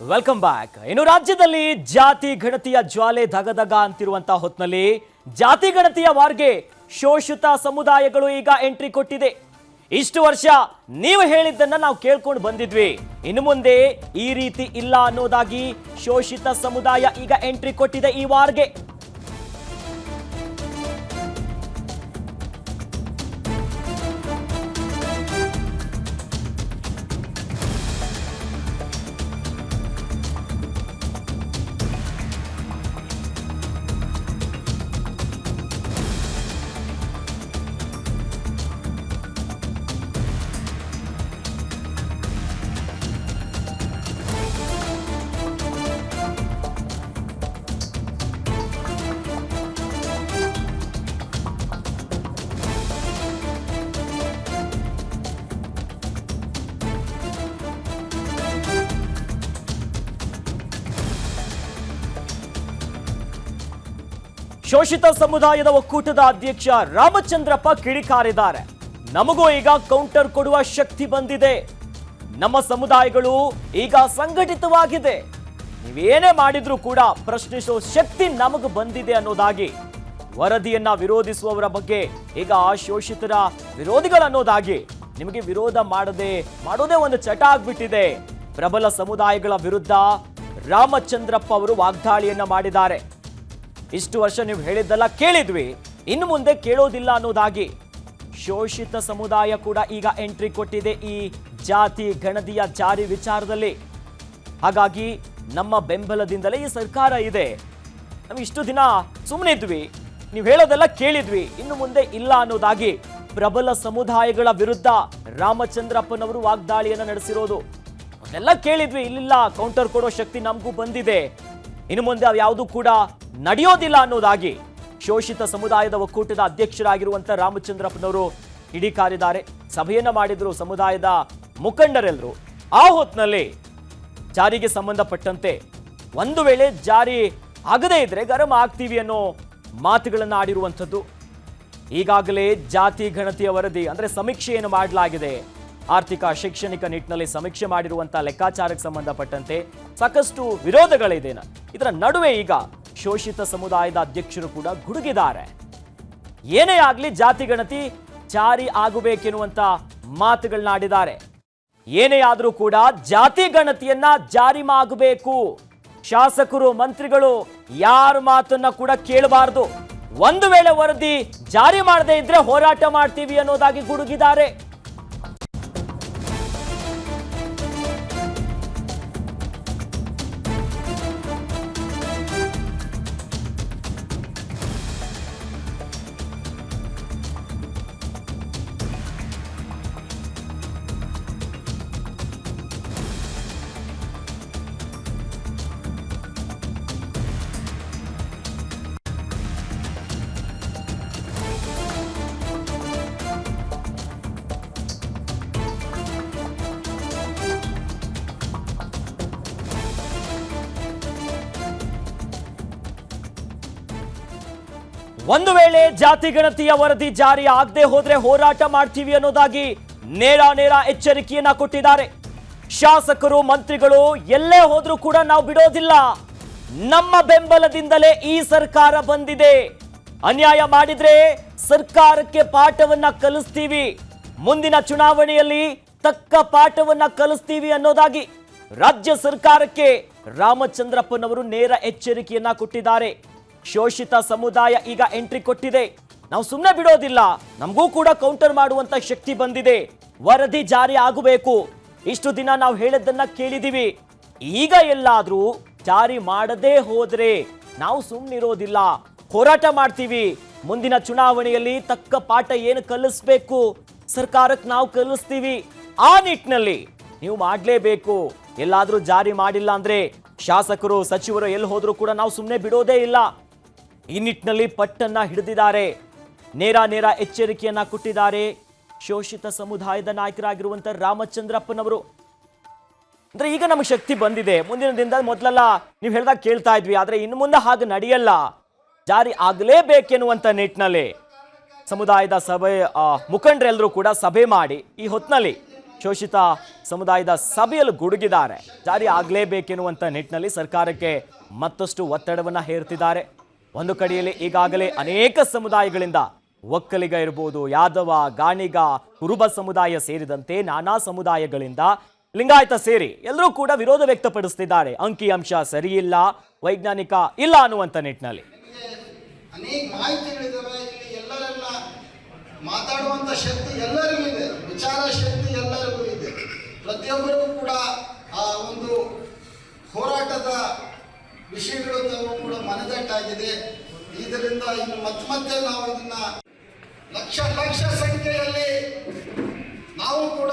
Welcome back ಇನ್ನು ರಾಜ್ಯದಲ್ಲಿ ಜಾತಿ ಗಣತಿಯ ಜ್ವಾಲೆ ದಗದಗ ಅಂತಿರುವಂತಹ ಹೊತ್ತಿನಲ್ಲಿ ಜಾತಿ ಗಣತಿಯ ವಾರ್ಗೆ ಶೋಷಿತ ಸಮುದಾಯಗಳು ಈಗ ಎಂಟ್ರಿ ಕೊಟ್ಟಿದೆ. ಇಷ್ಟು ವರ್ಷ ನೀವು ಹೇಳಿದ್ದನ್ನ ನಾವು ಕೇಳ್ಕೊಂಡು ಬಂದಿದ್ವಿ. ಇನ್ನು ಮುಂದೆ ಈ ರೀತಿ ಇಲ್ಲ ಅನ್ನೋದಾಗಿ ಶೋಷಿತ ಸಮುದಾಯ ಈಗ ಎಂಟ್ರಿ ಕೊಟ್ಟಿದೆ ಈ ವಾರ್ಗೆ. ಶೋಷಿತ ಸಮುದಾಯದ ಒಕ್ಕೂಟದ ಅಧ್ಯಕ್ಷ ರಾಮಚಂದ್ರಪ್ಪ ಕಿಡಿಕಾರಿದ್ದಾರೆ. ನಮಗೂ ಈಗ ಕೌಂಟರ್ ಕೊಡುವ ಶಕ್ತಿ ಬಂದಿದೆ. ನಮ್ಮ ಸಮುದಾಯಗಳು ಈಗ ಸಂಘಟಿತವಾಗಿದೆ. ನೀವೇನೇ ಮಾಡಿದ್ರೂ ಕೂಡ ಪ್ರಶ್ನಿಸೋ ಶಕ್ತಿ ನಮಗೆ ಬಂದಿದೆ ಅನ್ನೋದಾಗಿ. ವರದಿಯನ್ನ ವಿರೋಧಿಸುವವರ ಬಗ್ಗೆ ಈಗ ಶೋಷಿತರ ವಿರೋಧಿಗಳನ್ನೋದಾಗಿ ನಿಮಗೆ ವಿರೋಧ ಮಾಡದೆ, ಮಾಡೋದೇ ಒಂದು ಚಟ ಆಗ್ಬಿಟ್ಟಿದೆ. ಪ್ರಬಲ ಸಮುದಾಯಗಳ ವಿರುದ್ಧ ರಾಮಚಂದ್ರಪ್ಪ ಅವರು ವಾಗ್ದಾಳಿಯನ್ನ ಮಾಡಿದ್ದಾರೆ. ಇಷ್ಟು ವರ್ಷ ನೀವು ಹೇಳಿದ್ದೆಲ್ಲ ಕೇಳಿದ್ವಿ. ಇನ್ನು ಮುಂದೆ ಕೇಳೋದಿಲ್ಲ ಅನ್ನೋದಾಗಿ. ಶೋಷಿತ ಸಮುದಾಯ ಕೂಡ ಈಗ ಎಂಟ್ರಿ ಕೊಟ್ಟಿದೆ ಈ ಜಾತಿ ಗಣತಿಯ ಜಾರಿ ವಿಚಾರದಲ್ಲಿ. ಹಾಗಾಗಿ ನಮ್ಮ ಬೆಂಬಲದಿಂದಲೇ ಈ ಸರ್ಕಾರ ಇದೆ. ನಾವು ಇಷ್ಟು ದಿನ ಸುಮ್ಮನಿದ್ವಿ ನೀವು ಹೇಳೋದೆಲ್ಲ ಕೇಳಿದ್ವಿ. ಇನ್ನು ಮುಂದೆ ಇಲ್ಲ ಅನ್ನೋದಾಗಿ ಪ್ರಬಲ ಸಮುದಾಯಗಳ ವಿರುದ್ಧ ರಾಮಚಂದ್ರಪ್ಪನವರು ವಾಗ್ದಾಳಿಯನ್ನು ನಡೆಸಿರೋದು. ಅವನ್ನೆಲ್ಲ ಕೇಳಿದ್ವಿ. ಇಲ್ಲಿಲ್ಲ ಕೌಂಟರ್ ಕೊಡೋ ಶಕ್ತಿ ನಮಗೂ ಬಂದಿದೆ. ಇನ್ನು ಮುಂದೆ ಯಾವುದು ಕೂಡ ನಡೆಯೋದಿಲ್ಲ ಅನ್ನೋದಾಗಿ ಶೋಷಿತ ಸಮುದಾಯದ ಒಕ್ಕೂಟದ ಅಧ್ಯಕ್ಷರಾಗಿರುವಂಥ ರಾಮಚಂದ್ರಪ್ಪನವರು ಕಿಡಿಕಾರಿದ್ದಾರೆ ಸಭೆಯನ್ನು ಮಾಡಿದ್ರು ಸಮುದಾಯದ ಮುಖಂಡರೆಲ್ಲರೂ ಆ ಹೊತ್ತಿನಲ್ಲಿ ಜಾರಿಗೆ ಸಂಬಂಧಪಟ್ಟಂತೆ ಒಂದು ವೇಳೆ ಜಾರಿ ಆಗದೇ ಇದ್ರೆ ಗರಂ ಆಗ್ತೀವಿ ಅನ್ನೋ ಮಾತುಗಳನ್ನು ಆಡಿರುವಂಥದ್ದು. ಈಗಾಗಲೇ ಜಾತಿ ಗಣತಿಯ ವರದಿ ಅಂದ್ರೆ ಸಮೀಕ್ಷೆಯನ್ನು ಮಾಡಲಾಗಿದೆ. ಆರ್ಥಿಕ, ಶೈಕ್ಷಣಿಕ ನಿಟ್ಟಿನಲ್ಲಿ ಸಮೀಕ್ಷೆ ಮಾಡಿರುವಂತಹ ಲೆಕ್ಕಾಚಾರಕ್ಕೆ ಸಂಬಂಧಪಟ್ಟಂತೆ ಸಾಕಷ್ಟು ವಿರೋಧಗಳಿದೆ. ಇದರ ನಡುವೆ ಈಗ ಶೋಷಿತ ಸಮುದಾಯದ ಅಧ್ಯಕ್ಷರು ಕೂಡ ಗುಡುಗಿದ್ದಾರೆ. ಏನೇ ಆಗಲಿ ಜಾತಿ ಗಣತಿ ಜಾರಿ ಆಗಬೇಕೆನ್ನುವಂತ ಮಾತುಗಳನ್ನ ಆಡಿದ್ದಾರೆ. ಏನೇ ಆದರೂ ಕೂಡ ಜಾತಿ ಗಣತಿಯನ್ನ ಜಾರಿ ಆಗಬೇಕು ಶಾಸಕರು, ಮಂತ್ರಿಗಳು ಯಾರ ಮಾತನ್ನ ಕೂಡ ಕೇಳಬಾರದು. ಒಂದು ವೇಳೆ ವರದಿ ಜಾರಿ ಮಾಡದೇ ಇದ್ರೆ ಹೋರಾಟ ಮಾಡ್ತೀವಿ ಅನ್ನೋದಾಗಿ ಗುಡುಗಿದ್ದಾರೆ. ಒಂದು ವೇಳೆ ಜಾತಿ ಗಣತಿಯ ವರದಿ ಜಾರಿ ಆಗದೆ ಹೋದ್ರೆ ಹೋರಾಟ ಮಾಡ್ತೀವಿ ಅನ್ನೋದಾಗಿ ನೇರ ನೇರ ಎಚ್ಚರಿಕೆಯನ್ನ ಕೊಟ್ಟಿದ್ದಾರೆ. ಶಾಸಕರು, ಮಂತ್ರಿಗಳು ಎಲ್ಲೇ ಹೋದ್ರೂ ಕೂಡ ನಾವು ಬಿಡೋದಿಲ್ಲ. ನಮ್ಮ ಬೆಂಬಲದಿಂದಲೇ ಈ ಸರ್ಕಾರ ಬಂದಿದೆ. ಅನ್ಯಾಯ ಮಾಡಿದ್ರೆ ಸರ್ಕಾರಕ್ಕೆ ಪಾಠವನ್ನ ಕಲಿಸ್ತೀವಿ. ಮುಂದಿನ ಚುನಾವಣೆಯಲ್ಲಿ ತಕ್ಕ ಪಾಠವನ್ನ ಕಲಿಸ್ತೀವಿ ಅನ್ನೋದಾಗಿ ರಾಜ್ಯ ಸರ್ಕಾರಕ್ಕೆ ರಾಮಚಂದ್ರಪ್ಪನವರು ನೇರ ಎಚ್ಚರಿಕೆಯನ್ನ ಕೊಟ್ಟಿದ್ದಾರೆ. ಶೋಷಿತ ಸಮುದಾಯ ಈಗ ಎಂಟ್ರಿ ಕೊಟ್ಟಿದೆ. ನಾವು ಸುಮ್ಮನೆ ಬಿಡೋದಿಲ್ಲ. ನಮಗೂ ಕೂಡ ಕೌಂಟರ್ ಮಾಡುವಂತ ಶಕ್ತಿ ಬಂದಿದೆ. ವರದಿ ಜಾರಿ ಆಗಬೇಕು. ಇಷ್ಟು ದಿನ ನಾವು ಹೇಳದನ್ನ ಕೇಳಿದೀವಿ. ಈಗ ಎಲ್ಲಾದ್ರೂ ಜಾರಿ ಮಾಡದೇ ಹೋದ್ರೆ ನಾವು ಸುಮ್ಮನಿರೋದಿಲ್ಲ ಹೋರಾಟ ಮಾಡ್ತೀವಿ. ಮುಂದಿನ ಚುನಾವಣೆಯಲ್ಲಿ ತಕ್ಕ ಪಾಠ ಏನು ಕಲಿಸ್ಬೇಕು? ಸರ್ಕಾರಕ್ಕೆ ನಾವು ಕಲಿಸ್ತೀವಿ. ಆ ನಿಟ್ಟಿನಲ್ಲಿ ನೀವು ಮಾಡಲೇಬೇಕು. ಎಲ್ಲಾದರೂ ಜಾರಿ ಮಾಡಿಲ್ಲ ಅಂದ್ರೆ ಶಾಸಕರು, ಸಚಿವರು ಎಲ್ಲಿ ಹೋದರೂ ಕೂಡ ನಾವು ಸುಮ್ಮನೆ ಬಿಡೋದೇ ಇಲ್ಲ. ಈ ನಿಟ್ಟಿನಲ್ಲಿ ಪಟ್ಟನ್ನ ಹಿಡಿದಿದ್ದಾರೆ. ನೇರ ನೇರ ಎಚ್ಚರಿಕೆಯನ್ನ ಕೊಟ್ಟಿದ್ದಾರೆ ಶೋಷಿತ ಸಮುದಾಯದ ನಾಯಕರಾಗಿರುವಂತ ರಾಮಚಂದ್ರಪ್ಪನವರು. ಅಂದ್ರೆ ಈಗ ನಮಗೆ ಶಕ್ತಿ ಬಂದಿದೆ. ಮುಂದಿನ ದಿನದಲ್ಲಿ ಮೊದಲೆಲ್ಲ ನೀವು ಹೇಳ್ದಾಗ ಕೇಳ್ತಾ ಇದ್ವಿ. ಆದ್ರೆ ಇನ್ನು ಮುಂದೆ ಹಾಗೆ ನಡೆಯಲ್ಲ. ಜಾರಿ ಆಗಲೇಬೇಕೆನ್ನುವಂತ ನಿಟ್ಟಿನಲ್ಲಿ ಸಮುದಾಯದ ಸಭೆ ಮುಖಂಡರೆಲ್ಲರೂ ಕೂಡ ಸಭೆ ಮಾಡಿ ಈ ಹೊತ್ತಿನಲ್ಲಿ ಶೋಷಿತ ಸಮುದಾಯದ ಸಭೆಯಲ್ಲಿ ಗುಡುಗಿದ್ದಾರೆ. ಜಾರಿ ಆಗಲೇಬೇಕೆನ್ನುವಂಥ ನಿಟ್ಟಿನಲ್ಲಿ ಸರ್ಕಾರಕ್ಕೆ ಮತ್ತಷ್ಟು ಒತ್ತಡವನ್ನ ಹೇರ್ತಿದ್ದಾರೆ. ಒಂದು ಕಡೆಯಲ್ಲಿ ಈಗಾಗಲೇ ಅನೇಕ ಸಮುದಾಯಗಳಿಂದ ಒಕ್ಕಲಿಗ ಇರ್ಬೋದು, ಯಾದವ, ಗಾಣಿಗ, ಕುರುಬ ಸಮುದಾಯ ಸೇರಿದಂತೆ ನಾನಾ ಸಮುದಾಯಗಳಿಂದ ಲಿಂಗಾಯತ ಸೇರಿ ಎಲ್ಲರೂ ಕೂಡ ವಿರೋಧ ವ್ಯಕ್ತಪಡಿಸ್ತಿದ್ದಾರೆ. ಅಂಕಿಅಂಶ ಸರಿಯಿಲ್ಲ, ವೈಜ್ಞಾನಿಕ ಇಲ್ಲ ಅನ್ನುವಂಥ ನಿಟ್ಟಿನಲ್ಲಿ. ಮಾತಾಡುವಂತ ಶಕ್ತಿ ಎಲ್ಲರಿಗೂ ಇದೆ. ವಿಚಾರ ಶಕ್ತಿ ಎಲ್ಲರಿಗೂ ಇದೆ. ಪ್ರತಿಯೊಬ್ಬರಿಗೂ ಕೂಡ ಆ ಒಂದು ಹೋರಾಟದ ವಿಷಯಗಳು ಕೂಡ ಮನದಟ್ಟಾಗಿದೆ ಇದರಿಂದ ಇನ್ನು ಮತ್ತೆ ಮತ್ತೆ ನಾವು ಇದನ್ನ ಲಕ್ಷ ಲಕ್ಷ ಸಂಖ್ಯೆಯಲ್ಲಿ ನಾವು ಕೂಡ